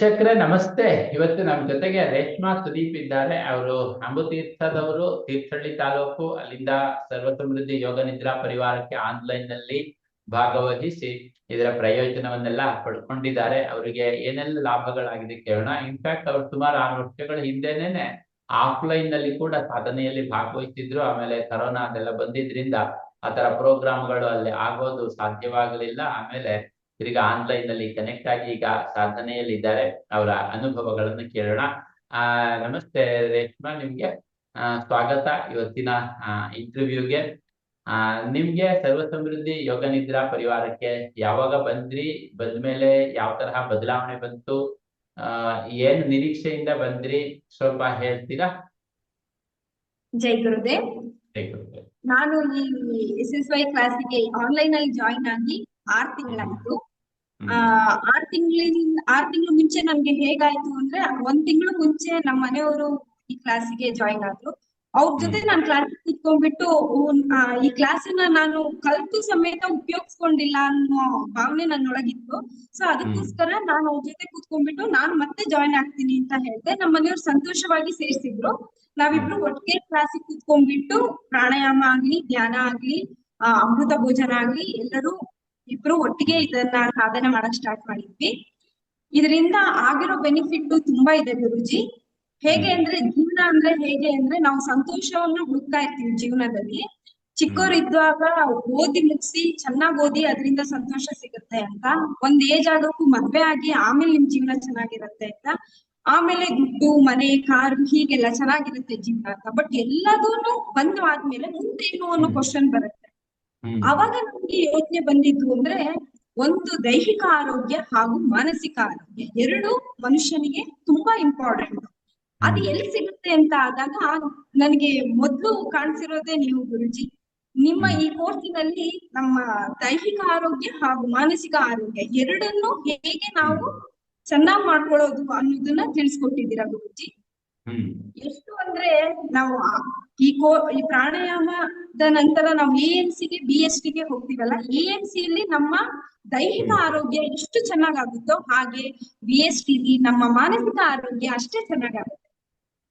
ವೀಕ್ಷಕರೇ, ನಮಸ್ತೆ. ಇವತ್ತು ನಮ್ಮ ಜೊತೆಗೆ ರೇಷ್ಮಾ ಸುದೀಪ್ ಇದ್ದಾರೆ. ಅವರು ಅಂಬುತೀರ್ಥದವರು, ತೀರ್ಥಹಳ್ಳಿ ತಾಲೂಕು, ಅಲ್ಲಿಂದ ಸರ್ವ ಸಮೃದ್ಧಿ ಯೋಗ ನಿದ್ರಾ ಪರಿವಾರಕ್ಕೆ ಆನ್ಲೈನ್ನಲ್ಲಿ ಭಾಗವಹಿಸಿ ಇದರ ಪ್ರಯೋಜನವನ್ನೆಲ್ಲ ಪಡ್ಕೊಂಡಿದ್ದಾರೆ. ಅವರಿಗೆ ಏನೆಲ್ಲ ಲಾಭಗಳಾಗಿದೆ ಕೇಳೋಣ. ಇನ್ಫ್ಯಾಕ್ಟ್ ಅವ್ರು ಸುಮಾರು ಆರು ವರ್ಷಗಳ ಹಿಂದೆನೇನೆ ಆಫ್ಲೈನ್ನಲ್ಲಿ ಕೂಡ ಸಾಧನೆಯಲ್ಲಿ ಭಾಗವಹಿಸಿದ್ರು. ಆಮೇಲೆ ಕರೋನಾ ಅದೆಲ್ಲ ಬಂದಿದ್ರಿಂದ ಆ ತರ ಪ್ರೋಗ್ರಾಮ್ಗಳು ಅಲ್ಲಿ ಆಗೋದು ಸಾಧ್ಯವಾಗಲಿಲ್ಲ. ಆಮೇಲೆ ತಿರ್ಗಾ ಆನ್ಲೈನ್ನಲ್ಲಿ ಕನೆಕ್ಟ್ ಆಗಿ ಈಗ ಸಾಧನೆಯಲ್ಲಿದ್ದಾರೆ ಅವರ ಅನುಭವಗಳನ್ನು ಕೇಳೋಣ. ಆ ನಮಸ್ತೆ ರೇಷ್ಮಾ ನಿಮ್ಗೆ ಸ್ವಾಗತ ಇವತ್ತಿನ ಇಂಟರ್ವ್ಯೂಗೆ ಆ ನಿಮ್ಗೆ ಸರ್ವ ಸಮೃದ್ಧಿ ಯೋಗ ನಿದ್ರಾ ಪರಿವಾರಕ್ಕೆ ಯಾವಾಗ ಬಂದ್ರಿ? ಬಂದ್ಮೇಲೆ ಯಾವ ತರಹ ಬದಲಾವಣೆ ಬಂತು? ಆ ಏನ್ ನಿರೀಕ್ಷೆಯಿಂದ ಬಂದ್ರಿ? ಸ್ವಲ್ಪ ಹೇಳ್ತೀರಾ? ಜೈ ಗುರುದೇವ್? ನಾನು ಈ ಎಸ್ ಎಸ್ ವೈ ಕ್ಲಾಸಿಗೆ ಆನ್ಲೈನ್ ಅಲ್ಲಿ ಜಾಯಿನ್ ಆಗಿ ಆರ್ ತಿಂಗಳಾಯ್ತು. ಆರ್ ತಿಂಗಳಿಂದ ಆರ್ ತಿಂಗಳು ಮುಂಚೆ ನಮ್ಗೆ ಹೇಗಾಯ್ತು ಅಂದ್ರೆ ಒಂದ್ ತಿಂಗಳು ಮುಂಚೆ ನಮ್ಮ ಮನೆಯವರು ಈ ಕ್ಲಾಸಿಗೆ ಜಾಯಿನ್ ಆದ್ರು. ಅವ್ರ ಜೊತೆ ನಾನು ಕ್ಲಾಸ್ ಕುತ್ಕೊಂಡ್ಬಿಟ್ಟು ಈ ಕ್ಲಾಸನ್ನ ನಾನು ಕಲ್ತು ಸಮೇತ ಉಪಯೋಗಿಸ್ಕೊಂಡಿಲ್ಲ ಅನ್ನೋ ಭಾವನೆ ನನ್ನೊಳಗಿತ್ತು. ಸೊ ಅದಕ್ಕೋಸ್ಕರ ನಾನು ಅವ್ರ ಜೊತೆ ಕೂತ್ಕೊಂಡ್ಬಿಟ್ಟು ನಾನು ಮತ್ತೆ ಜಾಯಿನ್ ಆಗ್ತೀನಿ ಅಂತ ಹೇಳ್ದೆ. ನಮ್ಮ ಮನೆಯವ್ರು ಸಂತೋಷವಾಗಿ ಸೇರಿಸಿದ್ರು. ನಾವಿಬ್ರು ಒಟ್ಟಿಗೆ ಕ್ಲಾಸಿಗೆ ಕೂತ್ಕೊಂಡ್ಬಿಟ್ಟು ಪ್ರಾಣಾಯಾಮ ಆಗ್ಲಿ ಧ್ಯಾನ ಆಗ್ಲಿ ಆ ಅಮೃತ ಭೋಜನ ಆಗ್ಲಿ ಎಲ್ಲರೂ ಇಬ್ರು ಒಟ್ಟಿಗೆ ಇದನ್ನ ಸಾಧನೆ ಮಾಡಕ್ ಸ್ಟಾರ್ಟ್ ಮಾಡಿದ್ವಿ. ಇದರಿಂದ ಆಗಿರೋ ಬೆನಿಫಿಟ್ ತುಂಬಾ ಇದೆ ಗುರುಜಿ. ಹೇಗೆ ಅಂದ್ರೆ ಜೀವನ ಅಂದ್ರೆ ಹೇಗೆ ಅಂದ್ರೆ ನಾವು ಸಂತೋಷವನ್ನ ಹುಡುಕ್ತಾ ಇರ್ತೀವಿ ಜೀವನದಲ್ಲಿ. ಚಿಕ್ಕವರಿದ್ದಾಗ ಓದಿ ಮುಗಿಸಿ ಚೆನ್ನಾಗ್ ಓದಿ ಅದರಿಂದ ಸಂತೋಷ ಸಿಗುತ್ತೆ ಅಂತ. ಒಂದ್ ಏಜ್ ಆಗೋಕ್ಕೂ ಮದ್ವೆ ಆಗಿ ಆಮೇಲೆ ನಿಮ್ ಜೀವನ ಚೆನ್ನಾಗಿರುತ್ತೆ ಅಂತ. ಆಮೇಲೆ ದುಡ್ಡು ಮನೆ ಕಾರ್ ಹೀಗೆಲ್ಲ ಚೆನ್ನಾಗಿರುತ್ತೆ ಜೀವನ ಅಂತ. ಬಟ್ ಎಲ್ಲದೂನು ಬಂದು ಆದ್ಮೇಲೆ ಮುಂದೇನು ಅನ್ನೋ ಕ್ವಶನ್ ಬರುತ್ತೆ. ಅವಾಗ ನಮ್ಗೆ ಯೋಚನೆ ಬಂದಿದ್ದು ಅಂದ್ರೆ ಒಂದು ದೈಹಿಕ ಆರೋಗ್ಯ ಹಾಗೂ ಮಾನಸಿಕ ಆರೋಗ್ಯ ಎರಡು ಮನುಷ್ಯನಿಗೆ ತುಂಬಾ ಇಂಪಾರ್ಟೆಂಟ್ ಅದು ಎಲ್ಲಿ ಸಿಗುತ್ತೆ ಅಂತ ಆದಾಗ ನನಗೆ ಮೊದ್ಲು ಕಾಣಿಸಿರೋದೆ ನೀವು ಗುರುಜಿ. ನಿಮ್ಮ ಈ ಕೋರ್ಸಿನಲ್ಲಿ ನಮ್ಮ ದೈಹಿಕ ಆರೋಗ್ಯ ಹಾಗೂ ಮಾನಸಿಕ ಆರೋಗ್ಯ ಎರಡನ್ನು ಹೇಗೆ ನಾವು ಚೆನ್ನಾಗಿ ಮಾಡ್ಕೊಳ್ಳೋದು ಅನ್ನೋದನ್ನ ತಿಳಿಸ್ಕೊಟ್ಟಿದ್ದೀರಾ ಗುರುಜಿ? ಎಷ್ಟು ಅಂದ್ರೆ ನಾವು ಈ ಕೋ ಈ ಪ್ರಾಣಾಯಾಮದ ನಂತರ ನಾವು ಎ ಎಂ ಸಿಗೆ ಬಿ ಎಸ್ ಟಿಗೆ ಹೋಗ್ತೀವಲ್ಲ ಎ ಎಂ ಸಿ ಅಲ್ಲಿ ನಮ್ಮ ದೈಹಿಕ ಆರೋಗ್ಯ ಎಷ್ಟು ಚೆನ್ನಾಗಾಗುತ್ತೋ ಹಾಗೆ ಬಿ ಎಸ್ ಟಿಲಿ ನಮ್ಮ ಮಾನಸಿಕ ಆರೋಗ್ಯ ಅಷ್ಟೇ ಚೆನ್ನಾಗಾಗುತ್ತೆ.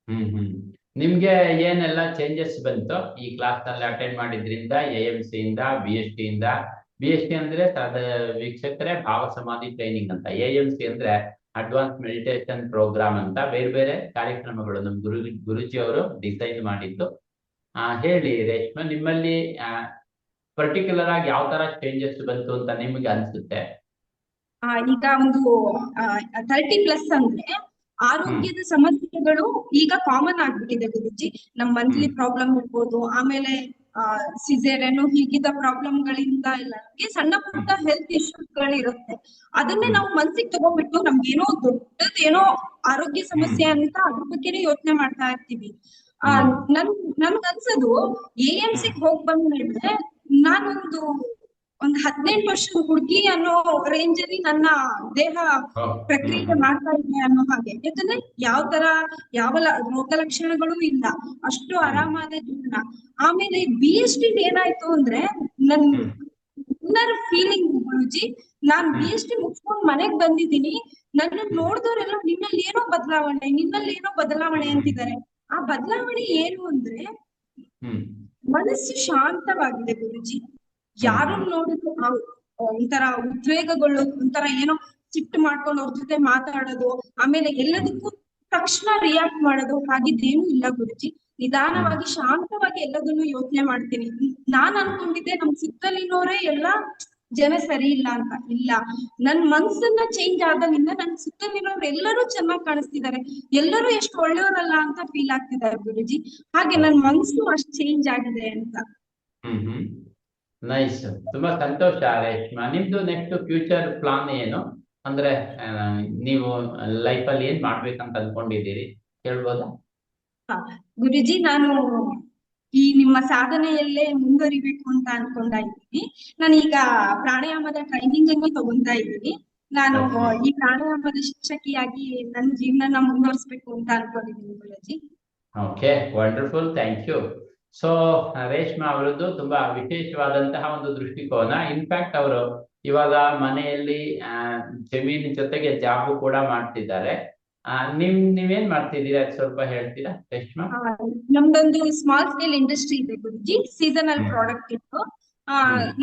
ಹ್ಮ್ ಹ್ಮ್. ನಿಮ್ಗೆ ಏನೆಲ್ಲ ಚೇಂಜಸ್ ಬಂತು ಈ ಕ್ಲಾಸ್ನಲ್ಲಿ ಅಟೆಂಡ್ ಮಾಡಿದ್ರಿಂದ ಎ ಎಂ ಸಿ ಇಂದ ಬಿ ಎಸ್ ಟಿ ಇಂದ ಬಿ ಎಸ್ ಟಿ ಅಂದ್ರೆ ವೀಕ್ಷಕರೇ ಭಾವ ಸಮಾಧಿ ಟ್ರೈನಿಂಗ್ ಅಂತ. ಎ ಎಂ ಸಿ ಅಂದ್ರೆ ಅಡ್ವಾನ್ಸ್ ಮೆಡಿಟೇಷನ್ ಪ್ರೋಗ್ರಾಮ್ ಅಂತ ಬೇರೆ ಬೇರೆ ಕಾರ್ಯಕ್ರಮಗಳು ನಮ್ಮ ಗುರು ಗುರುಜಿ ಅವರು ಡಿಸೈನ್ ಮಾಡಿದ್ದು. ಆ ಹೇಳಿ ರೇಷ್ಮ ನಿಮ್ಮಲ್ಲಿ ಪರ್ಟಿಕ್ಯುಲರ್ ಆಗಿ ಯಾವ ತರ ಚೇಂಜಸ್ ಬಂತು ಅಂತ ನಿಮಗೆ ಅನ್ಸುತ್ತೆ? ಆ ಈಗ ಒಂದು ತರ್ಟಿ ಪ್ಲಸ್ ಅಂದ್ರೆ ಆರೋಗ್ಯದ ಸಮಸ್ಯೆಗಳು ಈಗ ಕಾಮನ್ ಆಗ್ಬಿಟ್ಟಿದೆ ಗುರುಜಿ. ನಮ್ ಮಂತ್ಲಿ ಪ್ರಾಬ್ಲಮ್ ಇರ್ಬೋದು ಆಮೇಲೆ ಸಿಸೇರಿಯನ್ ಹೀಗಿದ್ದ ಪ್ರಾಬ್ಲಮ್ ಗಳಿಂದ ಎಲ್ಲ ನಮ್ಗೆ ಸಣ್ಣ ಪುಟ್ಟ ಹೆಲ್ತ್ ಇಶ್ಯೂಸ್ ಗಳಿರುತ್ತೆ. ಅದನ್ನೇ ನಾವು ಮನ್ಸಿಗೆ ತಗೊಂಡ್ಬಿಟ್ಟು ನಮ್ಗೇನೋ ದೊಡ್ಡದೇನೋ ಆರೋಗ್ಯ ಸಮಸ್ಯೆ ಅಂತ ಅದ್ರ ಬಗ್ಗೆನೇ ಯೋಚನೆ ಮಾಡ್ತಾ ಇರ್ತೀವಿ. ಆ, ನನ್ ನನ್ಗನ್ಸೋದು ಎ ಎಂ ಸಿಗ್ ಹೋಗ್ ಬಂದ್ಮೇಲೆ ನಾನೊಂದು ಒಂದ್ ಹದಿನೆಂಟು ವರ್ಷದ ಹುಡುಗಿ ಅನ್ನೋ ರೇಂಜ್ ಅಲ್ಲಿ ನನ್ನ ದೇಹ ಪ್ರಕ್ರಿಯೆ ಮಾಡ್ತಾ ಇದೆ ಅನ್ನೋ ಹಾಗೆ. ಯಾಕಂದ್ರೆ ಯಾವ ತರ ಯಾವ ರೋಗ ಲಕ್ಷಣಗಳು ಇಲ್ಲ. ಅಷ್ಟು ಆರಾಮಾದ ಜೀವನ. ಆಮೇಲೆ ಬಿ ಎಸ್ ಟಿ ಏನಾಯ್ತು ಅಂದ್ರೆ ನನ್ ಇನ್ನರ್ ಫೀಲಿಂಗ್ ಗುರುಜಿ ನಾನ್ ಬಿ ಎಸ್ ಟಿ ಮುಗಿಸ್ಕೊಂಡ್ ಮನೆಗ್ ಬಂದಿದ್ದೀನಿ. ನನ್ನ ನೋಡಿದವರೆಲ್ಲ ನಿನ್ನಲ್ಲಿ ಏನೋ ಬದಲಾವಣೆ ನಿನ್ನಲ್ಲಿ ಏನೋ ಬದಲಾವಣೆ ಅಂತಿದ್ದಾರೆ. ಆ ಬದಲಾವಣೆ ಏನು ಅಂದ್ರೆ ಮನಸ್ಸು ಶಾಂತವಾಗಿದೆ ಗುರುಜಿ. ಯಾರು ನೋಡಿದ್ರು ಒಂಥರ ಉದ್ವೇಗಗಳು ಒಂಥರ ಏನೋ ಸಿಟ್ಟು ಮಾಡ್ಕೊಂಡು ಅವ್ರ ಜೊತೆ ಮಾತಾಡೋದು ಆಮೇಲೆ ಎಲ್ಲದಕ್ಕೂ ತಕ್ಷಣ ರಿಯಾಕ್ಟ್ ಮಾಡೋದು ಹಾಗಿದ್ದೇನು ಇಲ್ಲ ಗುರುಜಿ. ನಿಧಾನವಾಗಿ ಶಾಂತವಾಗಿ ಎಲ್ಲದನ್ನು ಯೋಚನೆ ಮಾಡ್ತೀನಿ. ನಾನ್ ಅನ್ಕೊಂಡಿದ್ದೆ ನಮ್ ಸುತ್ತಲಿನವರೇ ಎಲ್ಲ ಜನ ಸರಿ ಇಲ್ಲ ಅಂತ. ಇಲ್ಲ. ನನ್ ಮನ್ಸನ್ನ ಚೇಂಜ್ ಆದಾಗಿಂದ ನನ್ ಸುತ್ತಲಿರೋರು ಎಲ್ಲರೂ ಚೆನ್ನಾಗಿ ಕಾಣಿಸ್ತಿದ್ದಾರೆ. ಎಲ್ಲರೂ ಎಷ್ಟು ಒಳ್ಳೆಯವರಲ್ಲ ಅಂತ ಫೀಲ್ ಆಗ್ತಿದ್ದಾರೆ ಗುರುಜಿ. ಹಾಗೆ ನನ್ ಮನ್ಸು ಅಷ್ಟ್ ಚೇಂಜ್ ಆಗಿದೆ ಅಂತ. ಹ್ಮ್ ಹ್ಮ್. ನೈಸ್ ತುಂಬಾ ಸಂತೋಷ ರೇಷ್ಮಾ. ನಿಮ್ದು ನೆಕ್ಸ್ಟ್ ಫ್ಯೂಚರ್ ಪ್ಲಾನ್ ಏನು? ಅಂದ್ರೆ ನೀವು ಲೈಫ್ ಅಲ್ಲಿ ಏನ್ ಮಾಡ್ಬೇಕಂತ ಅನ್ಕೊಂಡಿದ್ದೀರಿ? ಹೇಳ್ಬೋದಾ? ಗುರುಜಿ ನಾನು ಈ ನಿಮ್ಮ ಸಾಧನೆಯಲ್ಲೇ ಮುಂದುವರಿಬೇಕು ಅಂತ ಅನ್ಕೊಂಡಾ ಇದ್ದೀನಿ. ನಾನು ಈಗ ಪ್ರಾಣಾಯಾಮದ ಟ್ರೈನಿಂಗ್ ಅನ್ನು ತಗೊಂತಾ ಇದ್ದೀನಿ. ನಾನು ಈ ಪ್ರಾಣಾಯಾಮದ ಶಿಕ್ಷಕಿಯಾಗಿ ನನ್ನ ಜೀವನ ಮುಂದುವರಿಸಬೇಕು ಅಂತ ಅನ್ಕೊಂಡಿದ್ದೀನಿ Guruji. Okay wonderful thank you so Reshma ಅವರದ್ದು ತುಂಬಾ ವಿಶೇಷವಾದಂತಹ ಒಂದು ದೃಷ್ಟಿಕೋನ. ಇನ್ಫ್ಯಾಕ್ಟ್ ಅವರು ಇವಾಗ ಮನೆಯಲ್ಲಿ ಜಮೀನ್ ಜೊತೆಗೆ ಜಾಬು ಕೂಡ ಮಾಡ್ತಿದ್ದಾರೆ. ನಿಮ್ ನೀವೇನ್ ಮಾಡ್ತಿದ್ದೀರಾ? ಸ್ವಲ್ಪ ಹೇಳ್ತೀರಾ ರೇಷ್ಮಾ ನಮ್ದೊಂದು ಸ್ಮಾಲ್ ಸ್ಕೇಲ್ ಇಂಡಸ್ಟ್ರಿ ಇದೆ ಗುರುಜಿ. ಸೀಸನಲ್ ಪ್ರಾಡಕ್ಟ್ ಇತ್ತು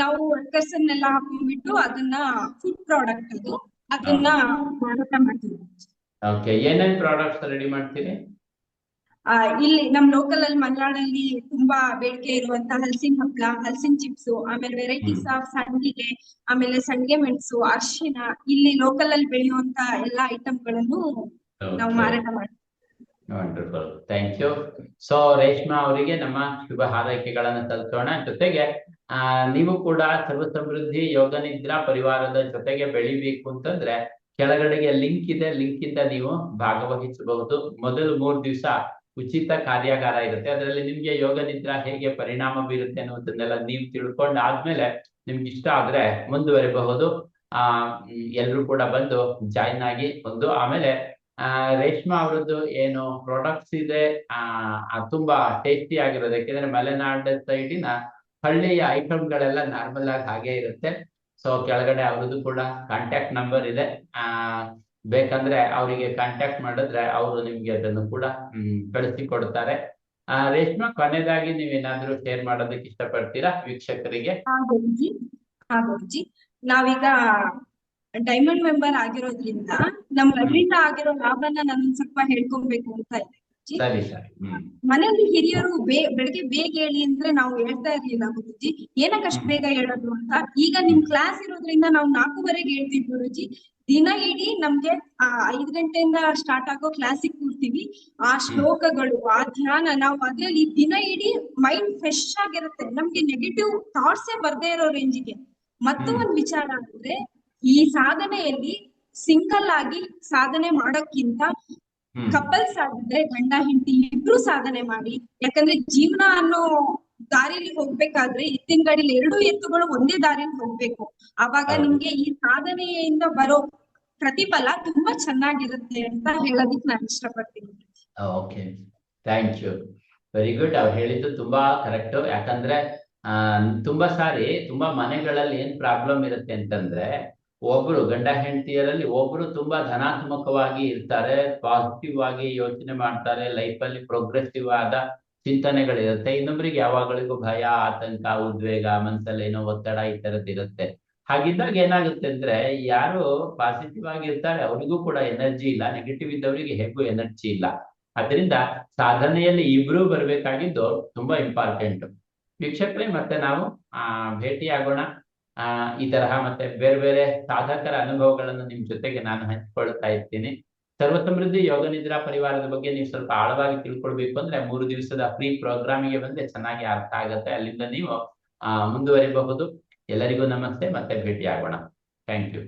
ನಾವು ವರ್ಕರ್ಸ್ ಅನ್ನೆಲ್ಲ ಹಾಕೊಂಡ್ಬಿಟ್ಟು ಅದನ್ನ ಫುಡ್ ಪ್ರಾಡಕ್ಟ್ ಅದು. ಅದನ್ನ ಮಾರಾಟ ಮಾಡ್ತೀವಿ ಓಕೆ ಏನೇನ್ ಪ್ರಾಡಕ್ಟ್ಸ್ ರೆಡಿ ಮಾಡ್ತೀರಿ? ಆ, ಇಲ್ಲಿ ನಮ್ ಲೋಕಲ್ ಅಲ್ಲಿ ಮಲೆನಾಡಲ್ಲಿ ತುಂಬಾ ಬೇಡಿಕೆ ಇರುವಂತ ಹಲಸಿನ ಹಪ್ಪಳ ಹಲಸಿನ ಚಿಪ್ಸ್ ಆಮೇಲೆ ವೆರೈಟೀಸ್ ಆಫ್ ಸಂಡಿಗೆ ಆಮೇಲೆ ಸಂಡಿಗೆ ಮೆಣಸು ಅರಿಶಿನ ಇಲ್ಲಿ ಲೋಕಲ್ ಅಲ್ಲಿ ಬೆಳೆಯುವಂತ ಎಲ್ಲಾ ಐಟಮ್ಗಳನ್ನು ನಾವು ಮಾರಾಟ ಮಾಡ್ತೀವಿ wonderful thank you so Reshma ಅವರಿಗೆ ನಮ್ಮ ಶುಭ ಹಾರೈಕೆಗಳನ್ನ ತಲುಪೋಣ ಜೊತೆಗೆ ಆ ನೀವು ಕೂಡ ಸರ್ವ ಸಮೃದ್ಧಿ ಯೋಗ ನಿದ್ರಾ ಪರಿವಾರದ ಜೊತೆಗೆ ಬೆಳಿಬೇಕು ಅಂತಂದ್ರೆ ಕೆಳಗಡೆಗೆ ಲಿಂಕ್ ಇದೆ. ಲಿಂಕ್ ಇಂದ ನೀವು ಭಾಗವಹಿಸಬಹುದು. ಮೊದಲು ಮೂರ್ ದಿವಸ ಉಚಿತ ಕಾರ್ಯಾಗಾರ ಇರುತ್ತೆ. ಅದರಲ್ಲಿ ನಿಮ್ಗೆ ಯೋಗ ನಿದ್ರಾ ಹೇಗೆ ಪರಿಣಾಮ ಬೀರುತ್ತೆ ಅನ್ನೋದನ್ನೆಲ್ಲ ನೀವು ತಿಳ್ಕೊಂಡು ಆದ್ಮೇಲೆ ನಿಮ್ಗೆ ಇಷ್ಟ ಆದ್ರೆ ಮುಂದುವರಿಬಹುದು. ಆ ಎಲ್ಲರೂ ಕೂಡ ಬಂದು ಜಾಯಿನ್ ಆಗಿ ಒಂದು ಆಮೇಲೆ, ಆ, ರೇಷ್ಮಾ ಅವರದ್ದು ಏನು ಪ್ರಾಡಕ್ಟ್ಸ್ ಇದೆ, ಆ ತುಂಬಾ ಟೇಸ್ಟಿ ಆಗಿರೋದು. ಯಾಕೆಂದ್ರೆ ಮಲೆನಾಡ್ ಸೈಡಿನ ಹಳ್ಳಿಯ ಐಟಮ್ಗಳೆಲ್ಲ ನಾರ್ಮಲ್ ಆಗಿ ಹಾಗೆ ಇರುತ್ತೆ. ಸೊ ಕೆಳಗಡೆ ಅವ್ರದ್ದು ಕೂಡ ಕಾಂಟ್ಯಾಕ್ಟ್ ನಂಬರ್ ಇದೆ. ಆ ಬೇಕಂದ್ರೆ ಅವರಿಗೆ ಕಾಂಟ್ಯಾಕ್ಟ್ ಮಾಡಿದ್ರೆ ಅವರು ನಿಮ್ಗೆ ಅದನ್ನು ಕೂಡ ಹ್ಮ್ ಕಳಿಸಿ ಕೊಡ್ತಾರೆ ಆ ರೇಷ್ಮಾ ಕೊನೆಯದಾಗಿ ನೀವೇನಾದ್ರೂ ಶೇರ್ ಮಾಡೋದಕ್ಕೆ ಇಷ್ಟಪಡ್ತೀರಾ ವೀಕ್ಷಕರಿಗೆ? ನಾವೀಗ ಡೈಮಂಡ್ ಮೆಂಬರ್ ಆಗಿರೋದ್ರಿಂದ ನಮ್ ಅದರಿಂದ ಆಗಿರೋ ಲಾಭನ ನಾನು ಸ್ವಲ್ಪ ಹೇಳ್ಕೊಬೇಕು ಅಂತ ಇದೆ. ಸರಿ ಸರಿ ಮನೆಯಲ್ಲಿ ಹಿರಿಯರು ಬೇ ಬೆಳಿಗ್ಗೆ ಬೇಗ ಹೇಳಿ ಅಂದ್ರೆ ನಾವು ಹೇಳ್ತಾ ಇರ್ಲಿಲ್ಲ ಗುರುಜಿ. ಏನಕ್ಕೆ ಅಷ್ಟು ಬೇಗ ಹೇಳೋದು ಅಂತ? ಈಗ ನಿಮ್ ಕ್ಲಾಸ್ ಇರೋದ್ರಿಂದ ನಾವು ನಾಲ್ಕೂವರೆಗೆ ಹೇಳ್ತೀವಿ ಗುರುಜಿ. ದಿನ ಇಡೀ ನಮ್ಗೆ ಆ ಐದ್ ಗಂಟೆಯಿಂದ ಸ್ಟಾರ್ಟ್ ಆಗೋ ಕ್ಲಾಸಿಗೆ ಕೂರ್ತೀವಿ. ಆ ಶ್ಲೋಕಗಳು ಆ ಧ್ಯಾನ ನಾವು ಅದ್ರಲ್ಲಿ ದಿನ ಇಡೀ ಮೈಂಡ್ ಫ್ರೆಶ್ ಆಗಿರುತ್ತೆ. ನಮ್ಗೆ ನೆಗೆಟಿವ್ ಥಾಟ್ಸ್ ಬರ್ದೇ ಇರೋ ರೇಂಜಿಗೆ ಮತ್ತು ಹ್ಮ್. ಒಂದ್ ವಿಚಾರ ಅಂದ್ರೆ ಈ ಸಾಧನೆಯಲ್ಲಿ ಸಿಂಗಲ್ ಆಗಿ ಸಾಧನೆ ಮಾಡೋಕ್ಕಿಂತ ಕಪಲ್ಸ್ ಆಗಿದ್ರೆ ಗಂಡ ಹೆಂಡತಿ ಇಬ್ರು ಸಾಧನೆ ಮಾಡಿ. ಯಾಕಂದ್ರೆ ಜೀವನ ಅನ್ನೋ ದಾರಿಲಿ ಹೋಗ್ಬೇಕಾದ್ರೆ ಎತ್ತಿನ ಗಾಡಿಲಿ ಎರಡು ಎತ್ತುಗಳು ಒಂದೇ ದಾರಿಲಿ ಹೋಗ್ಬೇಕು. ಅವಾಗ. ನಿಮ್ಗೆ ಈ ಸಾಧನೆಯಿಂದ ಬರೋ ಪ್ರತಿಫಲ ತುಂಬಾ ಚೆನ್ನಾಗಿರುತ್ತೆ ಅಂತ ಹೇಳೋದಿಕ್ ನಾನು ಇಷ್ಟಪಡ್ತೀನಿ. Okay. Thank you. Very good. ಅವ್ರು ಹೇಳಿದ್ದು ತುಂಬಾ ಕರೆಕ್ಟ್. ಯಾಕಂದ್ರೆ ಆ ತುಂಬಾ ಸಾರಿ ತುಂಬಾ ಮನೆಗಳಲ್ಲಿ ಏನ್ ಪ್ರಾಬ್ಲಮ್ ಇರುತ್ತೆ ಅಂತಂದ್ರೆ ಒಬ್ರು ಗಂಡ ಹೆಂಡತಿಯರಲ್ಲಿ ಒಬ್ರು ತುಂಬಾ ಧನಾತ್ಮಕವಾಗಿ ಇರ್ತಾರೆ ಪಾಸಿಟಿವ್ ಆಗಿ ಯೋಚನೆ ಮಾಡ್ತಾರೆ ಲೈಫ್ ಅಲ್ಲಿ ಪ್ರೋಗ್ರೆಸಿವ್ ಆದ ಚಿಂತನೆಗಳಿರುತ್ತೆ. ಇನ್ನೊಬ್ರಿಗೆ ಯಾವಾಗಳಿಗೂ ಭಯ, ಆತಂಕ, ಉದ್ವೇಗ ಮನಸ್ಸಲ್ಲಿ ಏನೋ ಒತ್ತಡ ಈ ತರದ್ ಇರುತ್ತೆ. ಹಾಗಿದ್ದಾಗ ಏನಾಗುತ್ತೆ ಅಂದ್ರೆ ಯಾರು ಪಾಸಿಟಿವ್ ಆಗಿ ಇರ್ತಾರೆ ಅವ್ರಿಗೂ ಕೂಡ ಎನರ್ಜಿ ಇಲ್ಲ. ನೆಗೆಟಿವ್ ಇದ್ದವರಿಗೆ ಹೇಗೂ ಎನರ್ಜಿ ಇಲ್ಲ. ಅದರಿಂದ ಸಾಧನೆಯಲ್ಲಿ ಇಬ್ರು ಬರ್ಬೇಕಾಗಿದ್ದು ತುಂಬಾ ಇಂಪಾರ್ಟೆಂಟ್ ವೀಕ್ಷಕರೇ, ಮತ್ತೆ ನಾವು, ಆ ಭೇಟಿ ಆಗೋಣ ಆ, ಈ ತರಹ ಮತ್ತೆ ಬೇರೆ ಬೇರೆ ಸಾಧಕರ ಅನುಭವಗಳನ್ನು ನಿಮ್ ಜೊತೆಗೆ ನಾನು ಹಂಚ್ಕೊಳ್ತಾ ಇರ್ತೀನಿ. ಸರ್ವ ಸಮೃದ್ಧಿ ಯೋಗ ನಿದ್ರಾ ಪರಿವಾರದ ಬಗ್ಗೆ ನೀವು ಸ್ವಲ್ಪ ಆಳವಾಗಿ ತಿಳ್ಕೊಳ್ಬೇಕು ಅಂದ್ರೆ ಮೂರು ದಿವಸದ ಫ್ರೀ ಪ್ರೋಗ್ರಾಮಿಗೆ ಬಂದ್ರೆ ಚೆನ್ನಾಗಿ ಅರ್ಥ ಆಗುತ್ತೆ. ಅಲ್ಲಿಂದ ನೀವು ಮುಂದುವರಿಬಹುದು. ಎಲ್ಲರಿಗೂ ನಮಸ್ತೆ. ಮತ್ತೆ ಭೇಟಿ ಆಗೋಣ ಥ್ಯಾಂಕ್ ಯು